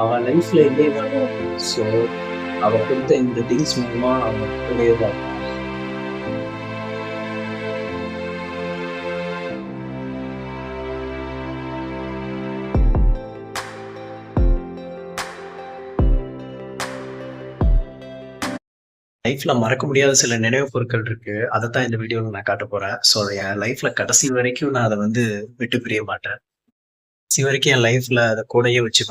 அவன் லைஃப்ல இல்லைனாலும் ஸோ அவ கொடுத்த இந்த திங்ஸ் மூலமா அவன் கூடயே தான். லைஃப்ல மறக்க முடியாத சில நினைவு பொருட்கள் இருக்கு. அதை தான் இந்த வீடியோவில் நான் காட்ட போறேன். ஸோ என் லைஃப்ல கடைசி வரைக்கும் நான் அதை வந்து விட்டு பிரிய மாட்டேன். கடைசி வரைக்கும் என் லைஃப்ல அதை கூடயே வச்சு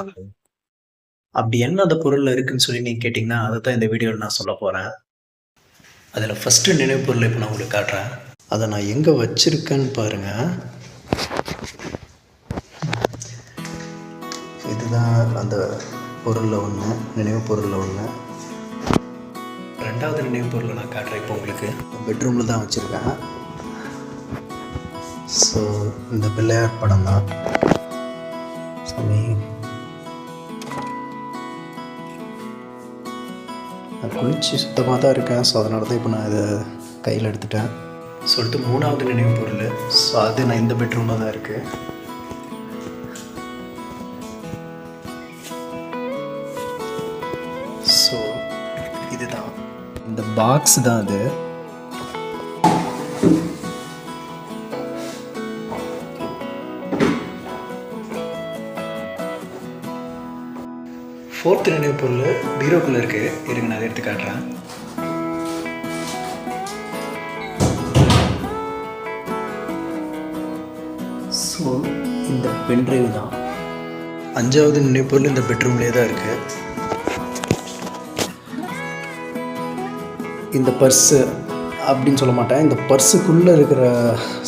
அப்படி என்ன அந்த பொருளில் இருக்குன்னு சொல்லி நீங்கள் கேட்டிங்கன்னா அதை தான் இந்த வீடியோவில் நான் சொல்ல போகிறேன் அதில் ஃபஸ்ட்டு நினைவு பொருள் இப்போ நான் உங்களுக்கு காட்டுறேன். அதை நான் எங்கே வச்சுருக்கேன்னு பாருங்கள் இதுதான் அந்த பொருளில் ஒன்று நினைவு பொருளில் ஒன்று ரெண்டாவது நினைவு பொருளை நான் காட்டுறேன் இப்போ உங்களுக்கு. பெட்ரூமில் தான் வச்சுருக்கேன். ஸோ இந்த பிள்ளையார் படம் தான். சாமி குளிச்சு சுத்தமாக தான் இருக்கேன். ஸோ அதனால தான் இப்போ நான் இதை கையில் எடுத்துட்டேன். சொல்லிட்டு மூணாவது நினைவு பொருள் ஸோ அது நான் இந்த பெட்ரூமில் தான் இருக்குது ஸோ இதுதான். இந்த பாக்ஸ் தான் அது. ஃபோர்த் நினைவு பொருள் பீரோக்குள்ள இருக்கு. இருங்க நான் அதை எடுத்து காட்டுறேன். ஸோ இந்த பென்ட்ரைவ் தான். அஞ்சாவது நினைவு பொருள் இந்த பெட்ரூம்லேயே தான் இருக்குது இந்த பர்ஸு அப்படின்னு சொல்ல மாட்டேன். இந்த பர்ஸுக்குள்ளே இருக்கிற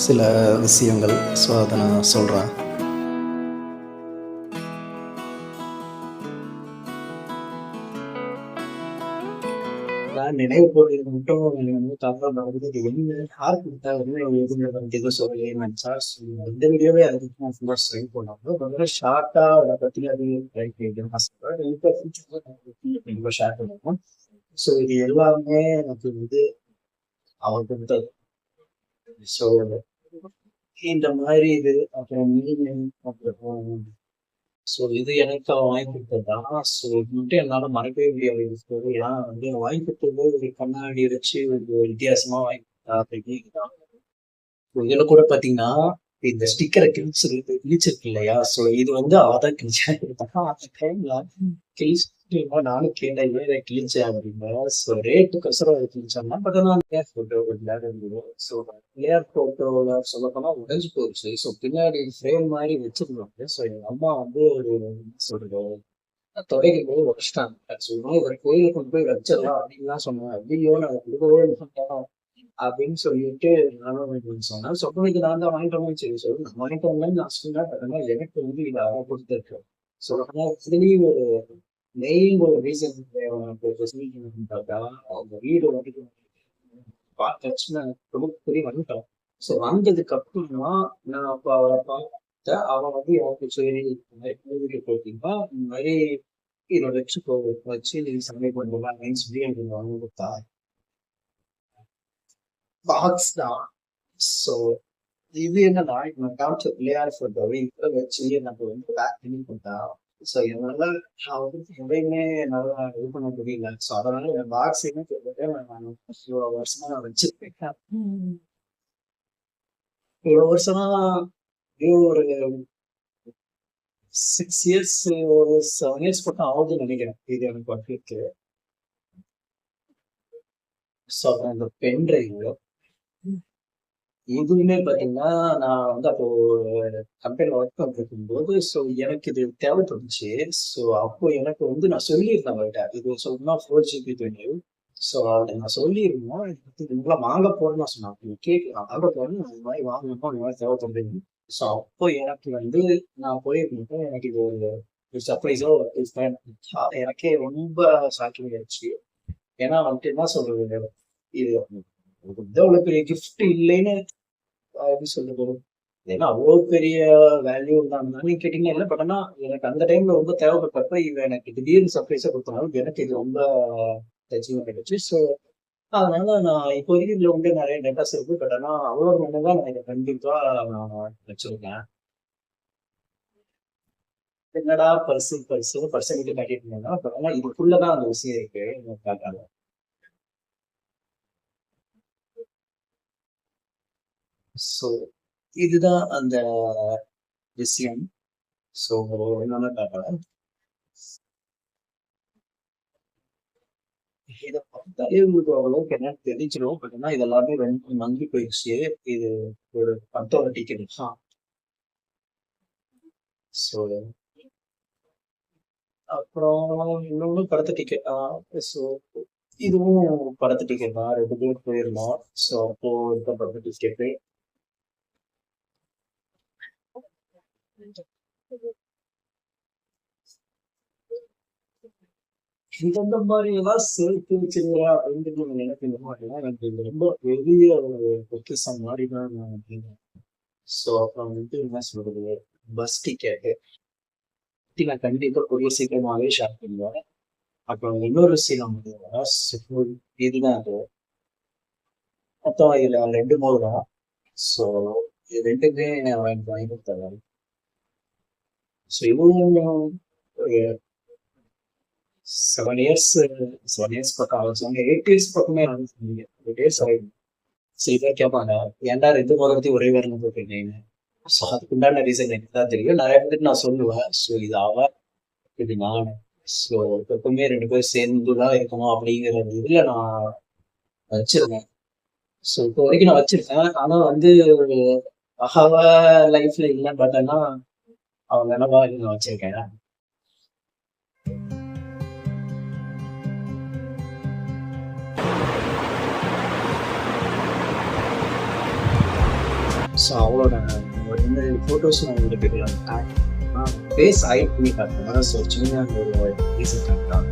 சில விஷயங்கள் ஸோ அதை நான் சொல்கிறேன் நினைவு போடுறது மட்டும் எனக்கு வந்து தவறாக நடக்குது இது என்ன? யார் கொடுத்தா வந்து எதுவும் சொல்லலையே நினைச்சா இந்த வீடியோவே அதுக்கு நான் ஃபுல்லாக ட்ரை பண்ணாங்க ரொம்ப ஷார்ட்டாக அதை பற்றி அது ட்ரை பண்ணி நான் சொல்கிறேன் இப்போ ஃபியூச்சர் ரொம்ப ஷேர் பண்ணுவோம். ஸோ இது எல்லாமே எனக்கு வந்து அவர் கொடுத்தது ஸோ இந்த மாதிரி இது அப்புறம் மீன் அப்புறம் ஸோ இது எனக்கு அவன் வாங்கி கொடுத்ததா? ஸோ இது மட்டும் என்னால் மறக்கவே முடியாது. இது ஏன்னா வந்து அவன் வாங்கி கொடுத்தது ஒரு கண்ணாடி வச்சு ஒரு வித்தியாசமா வாங்கி கொடுத்தா அப்படின்னு இதுல கூட பாத்தீங்கன்னா இந்த ஸ்டிக்கரை கிழிச்சு கிழிச்சிருக்கு இல்லையா? ஸோ இது வந்து அவதான் கிழிச்சா அந்த டைம்ல கிழிச்சு நானும் கேட்டேன் ஏன் கிழிச்சேன் அப்படின்னு ஸோ ரேட்டுக்கொசரம் அதை கிழிச்சாங்கன்னா பட் ஆனால் பிளேயர் ஃபோட்டோ இருந்தது ஸோ பிளேயர் ஃபோட்டோவில் சொல்ல போனால் உடஞ்சு போச்சு ஸோ பின்னாடி ஃப்ரேம் மாதிரி வச்சிருந்தாங்க. ஸோ எங்கள் அம்மா வந்து ஒரு சொல்றது தொடங்கும் போது உடச்சிட்டாங்க. சொல்லுவோம் ஒரு கோயிலுக்கு கொண்டு போய் வச்சிடலாம் அப்படின்லாம் சொன்னாங்க. ஐயோ நான் அப்படின்னு சொல்லிட்டு நானும் வந்து சொன்னேன். சொன்னதுக்கு நான் தான் வாங்கிட்டு வந்தேன் சரி சொல்லி நான் வாங்கிட்டு வந்தேன். நான் எனக்கு வந்து இதை அவ கொடுத்துருக்கு. ஸோ ஆனால் இதுலேயும் ஒரு மெயின் ஒரு ரீசன் பார்த்தா அவங்க வீடு வந்து பார்த்தாச்சுன்னா ரொம்ப பெரிய வந்துட்டோம் ஸோ வந்ததுக்கு அப்புறமா நான் அப்போ அவரை பார்த்தேன் அவன் வந்து எனக்கு சரி வீடியோ போட்டீங்கன்னா இந்த மாதிரி என்னோட லட்சம் வச்சு நீ சமையல் பண்ணுவா அப்படின்னு சொல்லி எனக்கு வாங்கி கொடுத்தா. பாக்ஸ் தான் ஸோ இது என்னன்னா இப்போ காமிச்ச பிள்ளையார் ஃபோட்டோ இப்போ வச்சு நம்ம வந்து பேக் பண்ணி கொடுத்தா. ஸோ இதனால நான் வந்து எதையுமே என்னால் இது பண்ண முடியல. ஸோ அதனால என் பாக்ஸ் என்ன கேட்டுட்டு நான் இவ்வளோ வருஷமா நான் வச்சிருக்கேன். இவ்வளோ வருஷமா ஒரு சிக்ஸ் இயர்ஸ் ஒரு செவன் இயர்ஸ் பக்கம் ஆகுதுன்னு நினைக்கிறேன். இது எனக்கு வந்துருக்கு ஸோ அப்புறம் இந்த பென் டிரைவ் இதுவுமே பார்த்தீங்கன்னா நான் வந்து அப்போ கம்பெனியில் ஒர்க் பண்ணிருக்கும் போது ஸோ எனக்கு இது தேவைப்பட்டுச்சு ஸோ அப்போ எனக்கு வந்து நான் சொல்லியிருந்தேன் அவர்கிட்ட. இது சொன்னா ஃபோர் ஜிபி டுவெண்ட்டி ஸோ அவர்கிட்ட நான் சொல்லியிருந்தோம் இது வாங்க போறேன்னு நான் சொன்னேன். கேட்கலாம் வாங்க போறேன்னு இந்த மாதிரி வாங்கணும்? இந்த மாதிரி தேவைப்படுது ஸோ அப்போ எனக்கு வந்து நான் போயிருந்தேன். எனக்கு இது ஒரு ஒரு சர்ப்ரைஸோ எனக்கே ரொம்ப ஷாக்கிங் ஆயிடுச்சு. ஏன்னா வந்துட்டு என்ன சொல்றது? இது அவ்வளோ பெரிய கிஃப்ட் இல்லைன்னு எப்படி எப்படி சொல்றது ஏன்னா அவ்வளவு பெரிய வேல்யூ தான் நீங்க கேட்டீங்கன்னா இல்லை பட் ஆனால் எனக்கு அந்த டைம்ல ரொம்ப தேவைப்பட்டப்ப இவ எனக்கு திடீர்னு சர்ப்ரைஸா கொடுத்தனாலும் எனக்கு இது ரொம்ப டச்சிங்காக கிடைச்சு ஸோ அதனால நான் இப்போ வரைக்கும் இதுல வந்து நிறைய டேட்டாஸ் இருக்கு. பட் ஆனா அவ்வளோ தான் நான் இதை கண்டிப்பா நான் வச்சிருக்கேன். என்னடா பர்சு பர்சு பர்சன் கிட்ட காட்டிட்டு இருந்தா பட் ஆனா இதுக்குள்ளதான் அந்த விஷயம் இருக்கு. எனக்கு ஸோ இதுதான் அந்த விஷயம். ஸோ என்னன்னு காட்டல இதை பார்த்தாலே உங்களுக்கு அவ்வளவுக்கு என்ன தெரிஞ்சிடும் பட் ஆனா இது எல்லாமே ரெண்டு மங்கி போயிடுச்சு. இது ஒரு பத்தோட டிக்கெட் ஸோ அப்புறம் இன்னொன்று படத்து டிக்கெட் ஸோ இதுவும் படத்து டிக்கெட் தான் ரெண்டு பேர் போயிருந்தோம். ஸோ அப்போ இருக்க படத்து டிக்கெட்டு இந்த மாதிரி எல்லாம் சேர்த்து வச்சிருக்கிறா அப்படின்றது நீங்க நினைப்பீங்க அப்படின்னா எனக்கு இது ரொம்ப பெரிய ஒரு பொக்கிசம் மாதிரி தான் நான் நினைக்கிறேன். ஸோ அப்புறம் வந்து என்ன சொல்றது? பஸ் டிக்கெட்டு நான் கண்டிப்பா கூடிய சீக்கிரமாகவே ஷேர் பண்ணுவேன். அப்புறம் இன்னொரு சீனம் இதுதான் அது. மொத்தம் இதுல ரெண்டு மூணு தான். ஸோ இது ரெண்டுமே அவன் வாங்கி கொடுத்தாரு ஸோ இவங்க செவன் இயர்ஸ் செவன் இயர்ஸ் பக்கம் ஆகும் எயிட் இயர்ஸ் பக்கமே சொன்னீங்க எயிட் இயர்ஸ் ஆகிடும் ஸோ இதை கேட்பாங்க ஏன்டா ரெண்டு போகிறதையும் ஒரே வரணும் போட்டுருக்கீங்க ஸோ அதுக்கு உண்டான ரீசன் எனக்கு தான் தெரியும் நிறைய பேருக்கு நான் சொல்லுவேன் ஸோ இது அவ இது நான் ஸோ எப்பவுமே ரெண்டு பேரும் சேர்ந்து தான் இருக்கணும் அப்படிங்கிற இதில் நான் வச்சிருந்தேன் ஸோ இப்போ வரைக்கும் நான் வச்சிருக்கேன் ஆனால் வந்து அவ லைஃப்ல இல்லைன்னு பார்த்தேன்னா அவங்க நினைவா நான் வச்சிருக்கேன்? ஸோ அவளோட ஒரு இந்த ஃபோட்டோஸ் நான் உங்களுக்கு ஃபேஸ் ஹைட் பண்ணி பார்த்தேன் ஸோ சின்ன ஒரு ரீசன் காட்டுறாங்க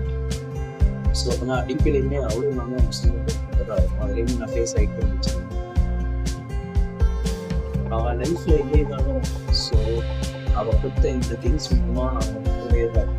ஸோ நான் அடிக்கடியுமே அவரும் நானும் முஸ்லீம் அதுலேயுமே நான் ஃபேஸ் ஹைட் பண்ணி வச்சிருக்கேன். அவன் லைஃப்ல எங்கே இருந்தாலும் ஸோ அவள் கொடுத்த இந்த திங்ஸ் மூலமாக நம்ம முன்னேறலாம்